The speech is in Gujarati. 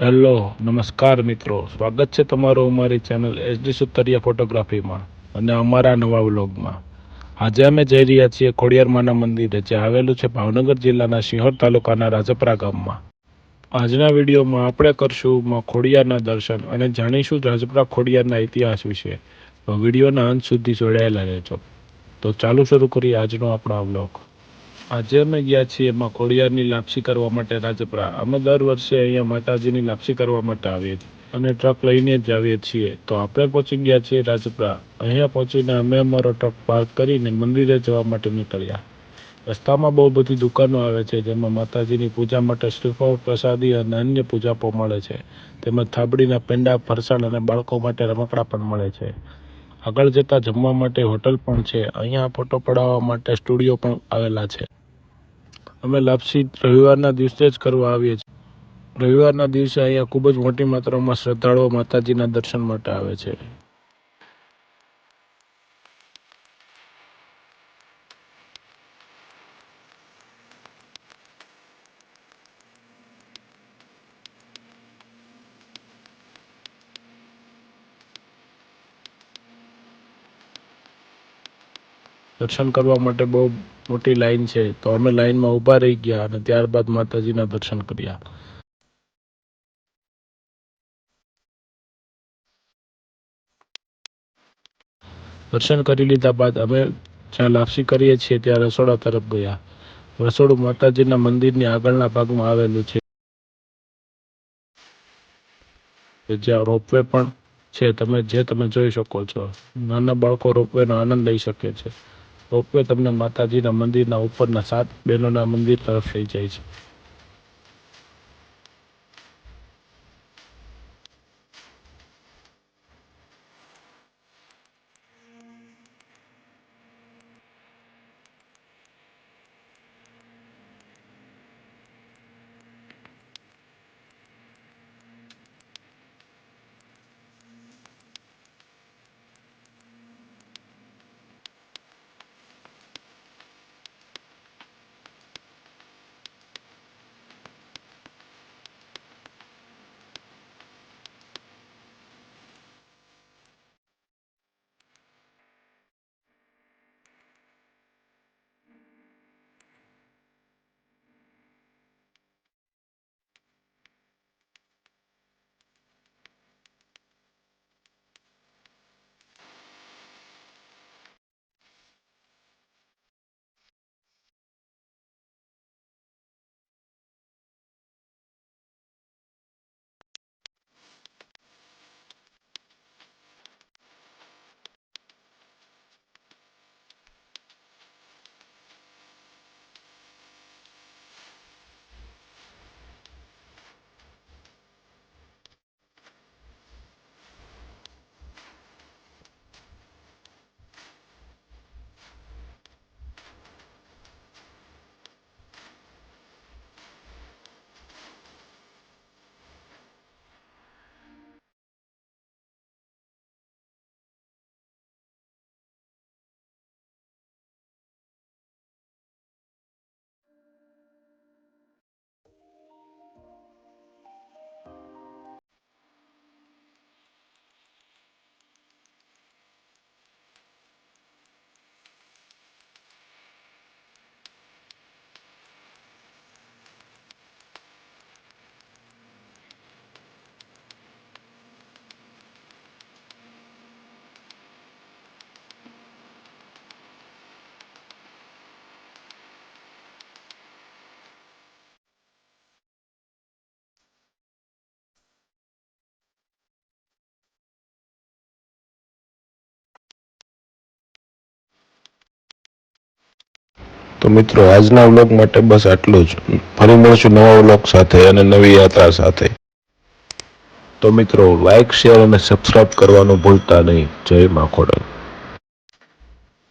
હેલો, નમસ્કાર મિત્રો. સ્વાગત છે તમારું અમારી ચેનલ એસડી સુતરિયા ફોટોગ્રાફીમાં અને અમારા નવા વ્લોગમાં. આજે અમે જઈ રહ્યા છીએ ખોડિયારમાના મંદિરે જે આવેલું છે ભાવનગર જિલ્લાના સિંહોર તાલુકાના રાજપરા ગામમાં. આજના વિડીયોમાં આપણે કરશું ખોડિયારના દર્શન અને જાણીશું રાજપરા ખોડિયારના ઇતિહાસ વિશે. તો વિડીયોના અંત સુધી જોડાયેલા રહેજો. તો ચાલુ શરૂ કરીએ આજનો આપણો વ્લોગ. આજે અમે ગયા છીએ એમાં ખોડિયારની લાપસી કરવા માટે રાજપરા. અમે દર વર્ષે અહીંયા માતાજીની લાપસી કરવા માટે આવીએ છીએ. અને ટ્રક લઈને જ આવીએ છીએ. તો આપણે પહોંચી ગયા છીએ રાજપરા. અહીંયા પહોંચીને અમે અમારો ટ્રક પાર્ક કરીને મંદિરે જવા માટે નીકળ્યા. રસ્તામાં બહુ બધી દુકાનો આવે છે, જેમાં માતાજીની પૂજા માટે શ્રીફળ પ્રસાદી અને અન્ય પૂજાપો મળે છે. તેમજ થાબડીના પેંડા, ફરસાણ અને બાળકો માટે રમકડા પણ મળે છે. આગળ જતા જમવા માટે હોટલ પણ છે. અહીંયા ફોટો પડાવવા માટે સ્ટુડિયો પણ આવેલા છે. અમે લાપસી રવિવારના દિવસે જ કરવા આવીએ છીએ. રવિવારના દિવસે અહીંયા ખૂબ જ મોટી માત્રામાં શ્રદ્ધાળુઓ માતાજીના દર્શન માટે આવે છે. દર્શન કરવા માટે બહુ મોટી લાઈન છે. તો અમે લાઈનમાં ઊભા રહી ગયા અને ત્યારબાદ માતાજીના દર્શન કર્યા. દર્શન કરી લીધા બાદ અમે જ્યાં લાપસી કરીએ છીએ ત્યાં રસોડા તરફ ગયા. રસોડું માતાજીના મંદિરની આગળના ભાગમાં આવેલું છે. જ્યાં રોપવે પણ છે. તમે જે તમે જોઈ શકો છો. નાના બાળકો રોપવેનો આનંદ લઈ શકે છે. રોપવે તમને માતાજીના મંદિરના ઉપરના સાત બહેનોના મંદિર તરફ લઈ જાય છે. તો મિત્રો, આજના વ્લોગ માટે બસ આટલું જ. ફરી મળશું નવા વ્લોગ સાથે અને નવી યાત્રા સાથે. તો મિત્રો લાઇક શેર અને સબસ્ક્રાઈબ કરવાનું ભૂલતા નહીં. જય માખોડલ